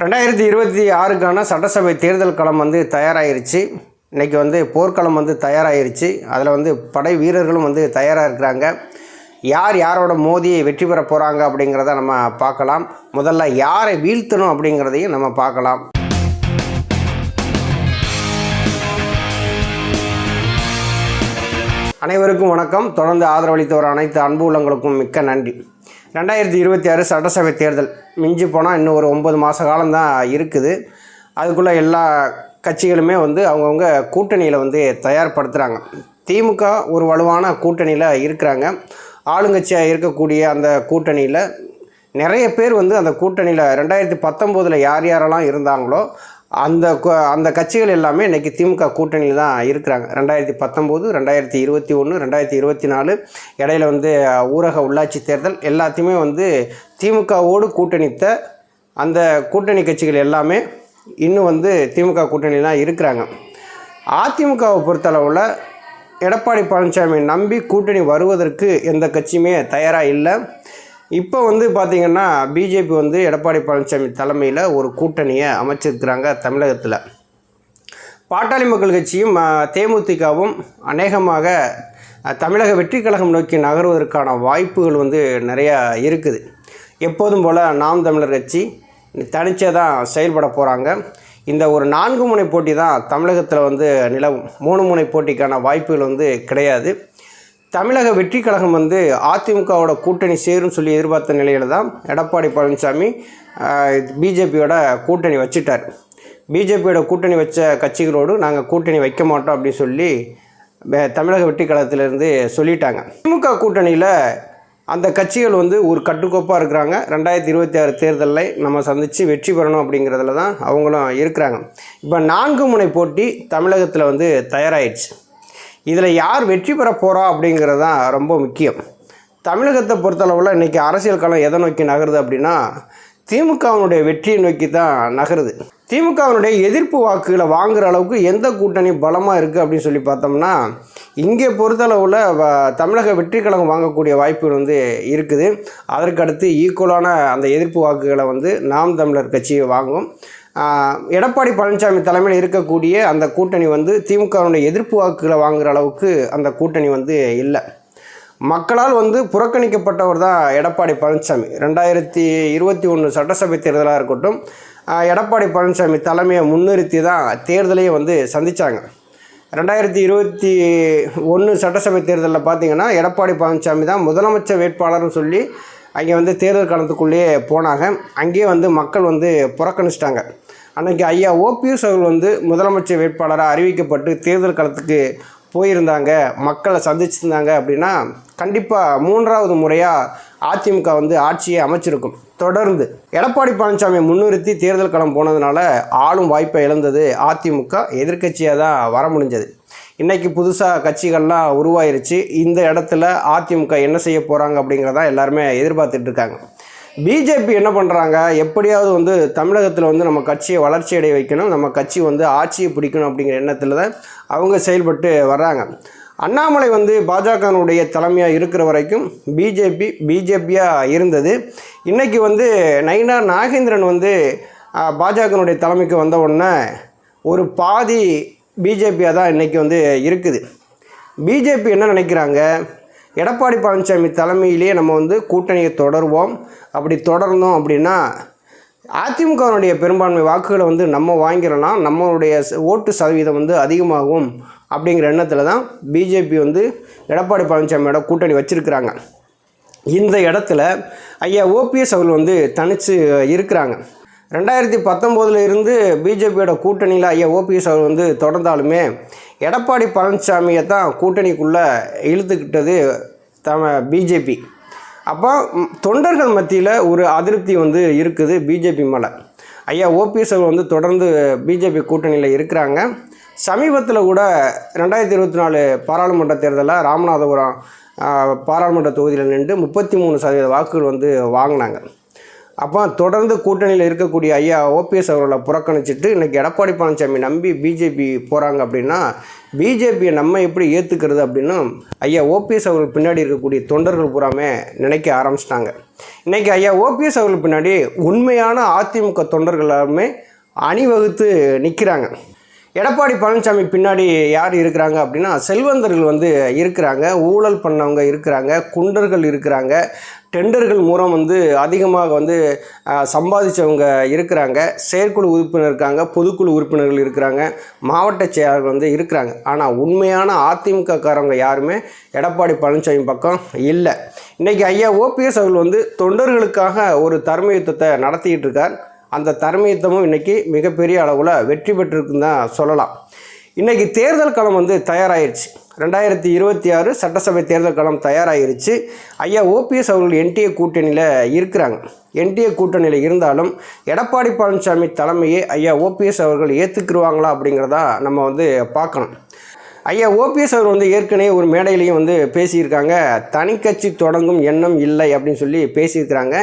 ரெண்டாயிரத்தி இருபத்தி ஆறுக்கான சட்டசபை தேர்தல் களம் வந்து தயாராகிருச்சு இன்றைக்கி வந்து போர்க்களம் வந்து தயாராகிருச்சு அதில் வந்து படை வீரர்களும் வந்து தயாராக இருக்கிறாங்க யார் யாரோட மோதி வெற்றி பெற போகிறாங்க அப்படிங்கிறத நம்ம பார்க்கலாம். முதல்ல யாரை வீழ்த்தணும் அப்படிங்கிறதையும் நம்ம பார்க்கலாம். அனைவருக்கும் வணக்கம். தொடர்ந்து ஆதரவளித்தவர் அனைத்து அன்பு உள்ளங்களுக்கும் மிக்க நன்றி. ரெண்டாயிரத்தி இருபத்தி ஆறு சட்டசபை தேர்தல். மிஞ்சி போனால் இன்னும் ஒரு ஒம்பது மாத காலம்தான் இருக்குது. அதுக்குள்ளே எல்லா கட்சிகளுமே வந்து அவங்கவுங்க கூட்டணியில் வந்து தயார்படுத்துகிறாங்க திமுக ஒரு வலுவான கூட்டணியில் இருக்கிறாங்க. ஆளுங்கட்சியாக இருக்கக்கூடிய அந்த கூட்டணியில் நிறைய பேர் வந்து அந்த கூட்டணியில் ரெண்டாயிரத்தி பத்தொம்போதில் யார் யாரெல்லாம் இருந்தாங்களோ அந்த அந்த கட்சிகள் எல்லாமே இன்றைக்கி திமுக கூட்டணியில் தான் இருக்கிறாங்க. ரெண்டாயிரத்தி பத்தொம்போது ரெண்டாயிரத்தி இருபத்தி ஒன்று ரெண்டாயிரத்தி இருபத்தி நாலு இடையில வந்து ஊரக உள்ளாட்சி தேர்தல் எல்லாத்தையுமே வந்து திமுகவோடு கூட்டணித்த அந்த கூட்டணி கட்சிகள் எல்லாமே இன்னும் வந்து திமுக கூட்டணியில் தான் இருக்கிறாங்க. அதிமுகவை பொறுத்தளவில் எடப்பாடி பழனிசாமி நம்பி கூட்டணி வருவதற்கு எந்த கட்சியுமே தயாராக இல்லை. இப்போ வந்து பார்த்திங்கன்னா பிஜேபி வந்து எடப்பாடி பழனிசாமி தலைமையில் ஒரு கூட்டணியை அமைச்சிருக்கிறாங்க தமிழகத்தில். பாட்டாளி மக்கள் கட்சியும் தேமுதிகவும் அநேகமாக தமிழக வெற்றி கழகம் நோக்கி நகர்வதற்கான வாய்ப்புகள் வந்து நிறையா இருக்குது. எப்போதும் போல் நாம் தமிழர் கட்சி தனிச்சே தான் செயல்பட போகிறாங்க இந்த ஒரு நான்கு முனை போட்டி தான் தமிழகத்தில் வந்து நிலவும். மூணு முனை போட்டிக்கான வாய்ப்புகள் வந்து கிடையாது. தமிழக வெற்றி கழகம் வந்து அதிமுகவோட கூட்டணி சேரும் சொல்லி எதிர்பார்த்த நிலையில் தான் எடப்பாடி பழனிசாமி பிஜேபியோட கூட்டணி வச்சிட்டார். பிஜேபியோட கூட்டணி வச்ச கட்சிகளோடு நாங்கள் கூட்டணி வைக்க மாட்டோம் அப்படின்னு சொல்லி தமிழக வெற்றி கழகத்திலேருந்து சொல்லிட்டாங்க. திமுக கூட்டணியில் அந்த கட்சிகள் வந்து ஒரு கட்டுக்கோப்பாக இருக்கிறாங்க. ரெண்டாயிரத்தி இருபத்தி ஆறு தேர்தலில் நம்ம சந்தித்து வெற்றி பெறணும் அப்படிங்கிறதுல தான் அவங்களும் இருக்கிறாங்க. இப்போ நான்கு முனை போட்டி தமிழகத்தில் வந்து தயாராகிடுச்சு இதில் யார் வெற்றி பெற போகிறா அப்படிங்கிறது தான் ரொம்ப முக்கியம். தமிழகத்தை பொறுத்தளவில் இன்றைக்கி அரசியல் களம் எதை நோக்கி நகருது அப்படின்னா திமுகவினுடைய வெற்றியை நோக்கி தான் நகருது. திமுகவினுடைய எதிர்ப்பு வாக்குகளை வாங்குகிற அளவுக்கு எந்த கூட்டணி பலமாக இருக்குது அப்படின்னு சொல்லி பார்த்தோம்னா இங்கே பொறுத்தளவில் வ- தமிழக வெற்றி கழகம் வாங்கக்கூடிய வாய்ப்புகள் வந்து இருக்குது. அதற்கடுத்து ஈக்குவலான அந்த எதிர்ப்பு வாக்குகளை வந்து நாம் தமிழர் கட்சி வாங்கும். எடப்பாடி பழனிசாமி தலைமையில் இருக்கக்கூடிய அந்த கூட்டணி வந்து திமுகவினுடைய எதிர்ப்பு வாக்குகளை வாங்குகிற அளவுக்கு அந்த கூட்டணி வந்து இல்லை. மக்களால் வந்து புறக்கணிக்கப்பட்டவர் தான் எடப்பாடி பழனிசாமி. ரெண்டாயிரத்தி இருபத்தி ஒன்று சட்டசபை தேர்தலாக இருக்கட்டும் எடப்பாடி பழனிசாமி தலைமையை முன்னிறுத்தி தான் தேர்தலையும் வந்து சந்தித்தாங்க ரெண்டாயிரத்தி இருபத்தி ஒன்று சட்டசபை தேர்தலில் பார்த்தீங்கன்னா எடப்பாடி பழனிசாமி தான் முதலமைச்சர் வேட்பாளர்னு சொல்லி அங்கே வந்து தேர்தல் களத்துக்குள்ளேயே போனாங்க. அங்கேயே வந்து மக்கள் வந்து புறக்கணிச்சிட்டாங்க. அன்னைக்கு ஐயா ஓபிஎஸ் அவர்கள் வந்து முதலமைச்சர் வேட்பாளராக அறிவிக்கப்பட்டு தேர்தல் களத்துக்கு போயிருந்தாங்க. மக்களை சந்திச்சிருந்தாங்க அப்படின்னா கண்டிப்பாக மூன்றாவது முறையாக அதிமுக வந்து ஆட்சியை அமைச்சிருக்கும். தொடர்ந்து எடப்பாடி பழனிசாமி முன்னிறுத்தி தேர்தல் களம் போனதுனால ஆளும் வாய்ப்பை இழந்தது அதிமுக. எதிர்க்கட்சியாக தான் வர முடிஞ்சது. இன்றைக்கி புதுசாக கட்சிகள்லாம் உருவாயிருச்சு. இந்த இடத்துல அதிமுக என்ன செய்ய போகிறாங்க அப்படிங்கிறதா எல்லாருமே எதிர்பார்த்துட்டு இருக்காங்க. பிஜேபி என்ன பண்ணுறாங்க எப்படியாவது வந்து தமிழகத்தில் வந்து நம்ம கட்சியை வளர்ச்சி அடைய வைக்கணும். நம்ம கட்சி வந்து ஆட்சியை பிடிக்கணும் அப்படிங்கிற எண்ணத்தில் தான் அவங்க செயல்பட்டு வர்றாங்க. அண்ணாமலை வந்து பாஜகனுடைய தலைமையாக இருக்கிற வரைக்கும் பிஜேபி பிஜேபியாக இருந்தது. இன்றைக்கி வந்து நயினார் நாகேந்திரன் வந்து பாஜகனுடைய தலைமைக்கு வந்த உடனே ஒரு பாதி பிஜேபியாக தான் இன்றைக்கி வந்து இருக்குது. பிஜேபி என்ன நினைக்கிறாங்க? எடப்பாடி பழனிசாமி தலைமையிலேயே நம்ம வந்து கூட்டணியை தொடருவோம். அப்படி தொடர்ந்தோம் அப்படின்னா அதிமுகவினுடைய பெரும்பான்மை வாக்குகளை வந்து நம்ம வாங்கிறோன்னா நம்மளுடைய ஓட்டு சதவீதம் வந்து அதிகமாகும் அப்படிங்கிற எண்ணத்தில் தான் பிஜேபி வந்து எடப்பாடி பழனிசாமியோட கூட்டணி வச்சுருக்கிறாங்க. இந்த இடத்துல ஐயா ஓபிஎஸ் அவர்கள் வந்து தனித்து இருக்கிறாங்க. ரெண்டாயிரத்தி பத்தொம்போதுல இருந்து பிஜேபியோட கூட்டணியில் ஐயா ஓபிஎஸ் அவர் வந்து தொடர்ந்தாலுமே எடப்பாடி பழனிசாமியை தான் கூட்டணிக்குள்ளே இழுத்துக்கிட்டது தம பிஜேபி. அப்போ தொண்டர்கள் மத்தியில் ஒரு அதிருப்தி வந்து இருக்குது பிஜேபி மேலே. ஐயா ஓபிஎஸ் அவர் வந்து தொடர்ந்து பிஜேபி கூட்டணியில் இருக்கிறாங்க. சமீபத்தில் கூட ரெண்டாயிரத்தி இருபத்தி நாலு பாராளுமன்ற தேர்தலில் ராமநாதபுரம் பாராளுமன்ற தொகுதியில் நின்று முப்பத்தி மூணு சதவீத வாக்குகள் வந்து வாங்கினாங்க. அப்போ தொடர்ந்து கூட்டணியில் இருக்கக்கூடிய ஐயா ஓபிஎஸ் அவர்களை புறக்கணிச்சிட்டு இன்றைக்கி எடப்பாடி பழனிசாமி நம்பி பிஜேபி போகிறாங்க அப்படின்னா பிஜேபியை நம்ம எப்படி ஏற்றுக்கிறது அப்படின்னு ஐயா ஓபிஎஸ் அவர்கள் பின்னாடி இருக்கக்கூடிய தொண்டர்கள் பூராமே நினைக்க ஆரம்பிச்சிட்டாங்க. இன்றைக்கி ஐயா ஓபிஎஸ் அவர்கள் பின்னாடி உண்மையான அதிமுக தொண்டர்கள் எல்லாருமே அணிவகுத்து நிற்கிறாங்க எடப்பாடி பழனிசாமி பின்னாடி யார் இருக்கிறாங்க அப்படின்னா செல்வந்தர்கள் வந்து இருக்கிறாங்க ஊழல் பண்ணவங்க இருக்கிறாங்க குண்டர்கள் இருக்கிறாங்க டெண்டர்கள் மூலம் வந்து அதிகமாக வந்து சம்பாதிச்சவங்க இருக்கிறாங்க செயற்குழு உறுப்பினர் இருக்காங்க பொதுக்குழு உறுப்பினர்கள் இருக்கிறாங்க மாவட்ட செயலாளர்கள் வந்து இருக்கிறாங்க. ஆனால் உண்மையான அதிமுகக்காரவங்க யாருமே எடப்பாடி பழனிசாமி பக்கம் இல்லை. இன்றைக்கி ஐயா ஓபிஎஸ் அவர்கள் வந்து தொண்டர்களுக்காக ஒரு தர்ம யுத்தத்தை நடத்திக்கிட்டு இருக்கார். அந்த தர்மயுத்தமும் இன்றைக்கி மிகப்பெரிய அளவில் வெற்றி பெற்றிருக்குன்னு தான் சொல்லலாம். இன்றைக்கி தேர்தல் களம் வந்து தயாராகிருச்சு ரெண்டாயிரத்தி இருபத்தி ஆறு சட்டசபை தேர்தல் களம் தயாராகிருச்சு ஐயா ஓபிஎஸ் அவர்கள் என்டிஏ கூட்டணியில் இருக்கிறாங்க. என்டிஏ கூட்டணியில் இருந்தாலும் எடப்பாடி பழனிசாமி தலைமையை ஐயா ஓபிஎஸ் அவர்கள் ஏற்றுக்குருவாங்களா அப்படிங்கிறதா நம்ம வந்து பார்க்கணும். ஐயா ஓபிஎஸ் அவர் வந்து ஏற்கனவே ஒரு மேடையிலையும் வந்து பேசியிருக்காங்க. தனிக்கட்சி தொடங்கும் எண்ணம் இல்லை அப்படின்னு சொல்லி பேசியிருக்கிறாங்க.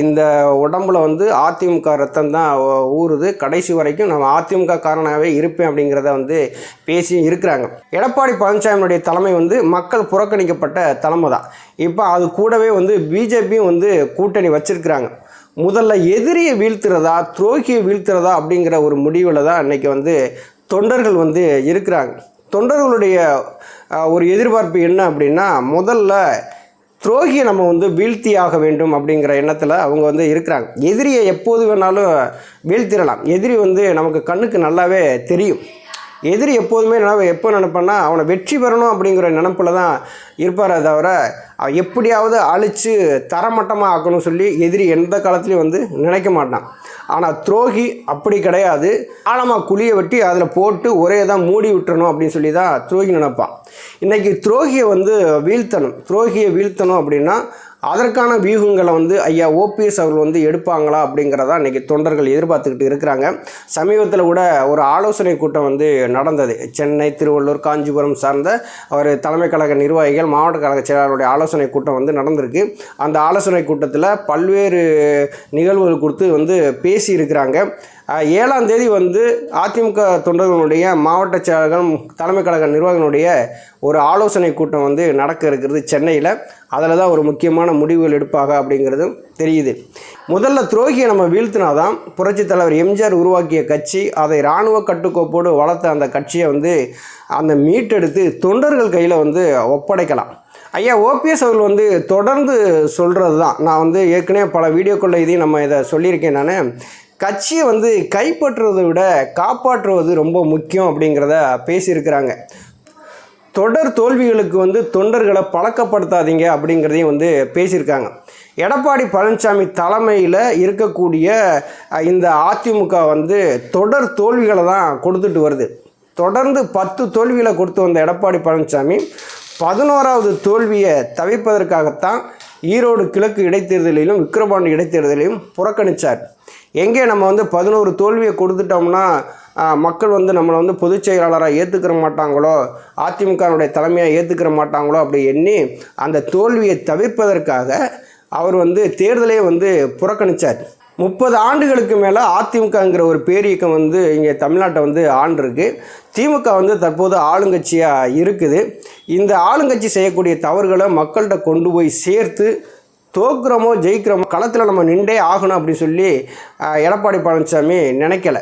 இந்த உடம்புல வந்து அதிமுக ரத்தம் தான் ஊறுது. கடைசி வரைக்கும் நம்ம அதிமுக காரணமாகவே இருப்பேன் அப்படிங்கிறத வந்து பேசி இருக்கிறாங்க. எடப்பாடி பழனிசாமியுடைய தலைமை வந்து மக்கள் புறக்கணிக்கப்பட்ட தலைமை தான். இப்போ அது கூடவே வந்து பிஜேபியும் வந்து கூட்டணி வச்சிருக்கிறாங்க. முதல்ல எதிரியை வீழ்த்துறதா துரோகியை வீழ்த்துறதா அப்படிங்கிற ஒரு முடிவில் தான் இன்றைக்கி வந்து தொண்டர்கள் வந்து இருக்கிறாங்க. தொண்டர்களுடைய ஒரு எதிர்பார்ப்பு என்ன அப்படின்னா முதல்ல துரோகியை நம்ம வந்து வீழ்த்தியாக வேண்டும் அப்படிங்கிற எண்ணத்தில் அவங்க வந்து இருக்கிறாங்க. எதிரியை எப்போது வேணாலும் வீழ்த்திடலாம். எதிரி வந்து நமக்கு கண்ணுக்கு நல்லாவே தெரியும். எதிரி எப்போதுமே நினைவு எப்போ நினைப்பேன்னா அவனை வெற்றி பெறணும் அப்படிங்கிற நினப்பில் தான் இருப்பாரே தவிர எப்படியாவது அழித்து தரமட்டமாக ஆக்கணும் சொல்லி எதிரி எந்த காலத்துலையும் வந்து நினைக்க மாட்டான். ஆனால் துரோகி அப்படி கிடையாது. ஆழமாக குழியை வெட்டி அதில் போட்டு ஒரே தான் மூடி விட்டுறணும் அப்படின்னு சொல்லி தான் துரோகி நினைப்பான். இன்றைக்கி துரோகியை வந்து வீழ்த்தணும். துரோகியை வீழ்த்தணும் அப்படின்னா அதற்கான வியூகங்களை வந்து ஐயா ஓபிஎஸ் அவர்கள் வந்து எடுப்பாங்களா அப்படிங்கிறதா இன்றைக்கி தொண்டர்கள் எதிர்பார்த்துக்கிட்டு இருக்கிறாங்க. சமீபத்தில் கூட ஒரு ஆலோசனை கூட்டம் வந்து நடந்தது. சென்னை திருவள்ளூர் காஞ்சிபுரம் சார்ந்த ஒரு தலைமை கழக நிர்வாகிகள் மாவட்ட கழக செயலாளருடைய ஆலோசனை கூட்டம் வந்து நடந்திருக்கு. அந்த ஆலோசனை கூட்டத்தில் பல்வேறு நிகழ்வுகள் குறித்து வந்து பேசியிருக்கிறாங்க. ஏழாம் தேதி வந்து அதிமுக தொண்டர்களுடைய மாவட்ட செயலகம் தலைமை கழக நிர்வாகிகளுடைய ஒரு ஆலோசனை கூட்டம் வந்து நடக்க இருக்கிறது சென்னையில். அதில் தான் ஒரு முக்கியமான முடிவுகள் எடுப்பாங்க அப்படிங்கிறதும் தெரியுது. முதல்ல துரோகியை நம்ம வீழ்த்தினாதான் புரட்சித் தலைவர் எம்ஜிஆர் உருவாக்கிய கட்சி அதை இராணுவ கட்டுக்கோப்போடு வளர்த்த அந்த கட்சியை வந்து அந்த மீட்டெடுத்து தொண்டர்கள் கையில் வந்து ஒப்படைக்கலாம். ஐயா ஓபிஎஸ் அவர்கள் வந்து தொடர்ந்து சொல்கிறது தான் நான் வந்து ஏற்கனவே பல வீடியோக்களில் இதையும் நம்ம இதை சொல்லியிருக்கேன் நான். கட்சியை வந்து கைப்பற்றுவதை விட காப்பாற்றுவது ரொம்ப முக்கியம் அப்படிங்கிறத பேசியிருக்கிறாங்க. தொடர் தோல்விகளுக்கு வந்து தொண்டர்களை பழக்கப்படுத்தாதீங்க அப்படிங்கிறதையும் வந்து பேசியிருக்காங்க. எடப்பாடி பழனிசாமி தலைமையில் இருக்கக்கூடிய இந்த அதிமுக வந்து தொடர் தோல்விகளை தான் கொடுத்துட்டு வருது. தொடர்ந்து பத்து தோல்விகளை கொடுத்து வந்த எடப்பாடி பழனிசாமி பதினோராவது தோல்வியை தவிர்ப்பதற்காகத்தான் ஈரோடு கிழக்கு இடைத்தேர்தலிலும் விக்கிரவாண்டி இடைத்தேர்தலையும் புறக்கணித்தார் எங்கே நம்ம வந்து பதினோரு தோல்வியை கொடுத்துட்டோம்னா மக்கள் வந்து நம்மளை வந்து பொதுச் செயலாளராக ஏற்றுக்கிற மாட்டாங்களோ அதிமுகனுடைய தலைமையாக ஏற்றுக்கிற மாட்டாங்களோ அப்படி எண்ணி அந்த தோல்வியை தவிர்ப்பதற்காக அவர் வந்து தேர்தலே வந்து புறக்கணித்தார் முப்பது ஆண்டுகளுக்கு மேலே அதிமுகங்கிற ஒரு பேரியக்கம் வந்து இங்கே தமிழ்நாட்டை வந்து ஆண்டிருக்கு. திமுக வந்து தற்போது ஆளுங்கட்சியாக இருக்குது. இந்த ஆளுங்கட்சி செய்யக்கூடிய தவறுகளை மக்கள்கிட்ட கொண்டு போய் சேர்த்து தோக்குறோமோ ஜெயிக்கிறோமோ களத்தில் நம்ம நின்றே ஆகணும் அப்படின்னு சொல்லி எடப்பாடி பழனிசாமி நினைக்கல.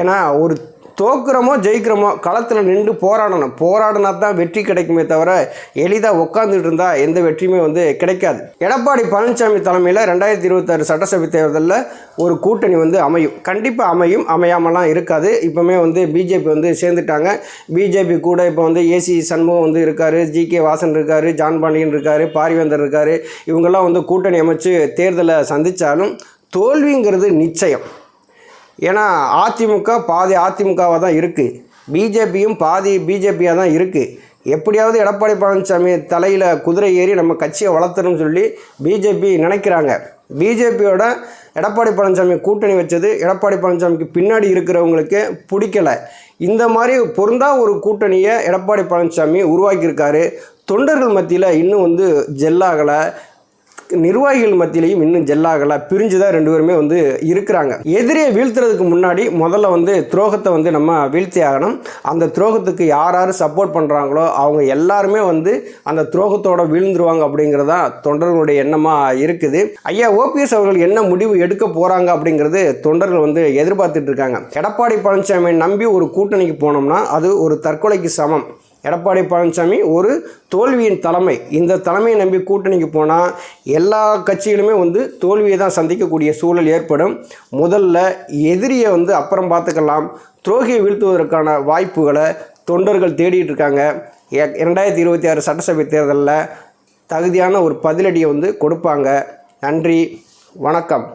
ஏன்னா ஒரு தோக்குறோமோ ஜெயிக்கிறோமோ களத்தில் நின்று போராடணும். போராடினா தான் வெற்றி கிடைக்குமே தவிர எளிதாக உட்காந்துட்டு இருந்தால் எந்த வெற்றியுமே வந்து கிடைக்காது. எடப்பாடி பழனிசாமி தலைமையில் ரெண்டாயிரத்தி இருபத்தாறு சட்டசபை தேர்தலில் ஒரு கூட்டணி வந்து அமையும். கண்டிப்பாக அமையும் அமையாமலாம் இருக்காது. இப்போமே வந்து பிஜேபி வந்து சேர்ந்துட்டாங்க. பிஜேபி கூட இப்போ வந்து ஏசி சண்முகம் வந்து இருக்கார் ஜி கே வாசன் இருக்கார் ஜான் பாண்டியன் இருக்கார் பாரிவேந்தர் இருக்கார். இவங்கெல்லாம் வந்து கூட்டணி அமைச்சு தேர்தலை சந்தித்தாலும் தோல்விங்கிறது நிச்சயம். ஏன்னா அதிமுக பாதி அதிமுகவாக தான் இருக்குது பிஜேபியும் பாதி பிஜேபியாக தான் இருக்குது எப்படியாவது எடப்பாடி பழனிசாமி தலையில் குதிரை ஏறி நம்ம கட்சியை வளர்த்தணும்னு சொல்லி பிஜேபி நினைக்கிறாங்க. பிஜேபியோட எடப்பாடி பழனிசாமி கூட்டணி வச்சது எடப்பாடி பழனிசாமிக்கு பின்னாடி இருக்கிறவங்களுக்கு பிடிக்கல. இந்த மாதிரி பொருந்தா ஒரு கூட்டணியை எடப்பாடி பழனிசாமி உருவாக்கியிருக்காரு. தொண்டர்கள் மத்தியில் இன்னும் வந்து ஜெல்லாகலை. நிர்வாகிகள் மத்தியிலையும் இன்னும் ஜெல்லாகல பிரிஞ்சு தான் ரெண்டு பேருமே வந்து இருக்கிறாங்க. எதிரியை வீழ்த்துறதுக்கு முன்னாடி முதல்ல வந்து துரோகத்தை வந்து நம்ம வீழ்த்தி ஆகணும். அந்த துரோகத்துக்கு யார் யார் சப்போர்ட் பண்ணுறாங்களோ அவங்க எல்லாருமே வந்து அந்த துரோகத்தோட வீழ்ந்துருவாங்க அப்படிங்கிறதா தொண்டர்களுடைய எண்ணமாக இருக்குது. ஐயா ஓபிஎஸ் அவர்கள் என்ன முடிவு எடுக்க போகிறாங்க அப்படிங்கிறது தொண்டர்கள் வந்து எதிர்பார்த்துட்டு இருக்காங்க. எடப்பாடி பழனிசாமி நம்பி ஒரு கூட்டணிக்கு போனோம்னா அது ஒரு தற்கொலைக்கு சமம். எடப்பாடி பழனிசாமி ஒரு தோல்வியின் தலைமை. இந்த தலைமையை நம்பி கூட்டணிக்கு போனால் எல்லா கட்சிகளுமே வந்து தோல்வியை தான் சந்திக்கக்கூடிய சூழல் ஏற்படும். முதல்ல எதிரியை வந்து அப்புறம் பார்த்துக்கலாம். துரோகியை வீழ்த்துவதற்கான வாய்ப்புகளை தொண்டர்கள் தேடிட்டு இருக்காங்க. எ- இரண்டாயிரத்தி இருபத்தி ஆறு சட்டசபை தேர்தலில் தகுதியான ஒரு பதிலடியை வந்து கொடுப்பாங்க. நன்றி. வணக்கம்.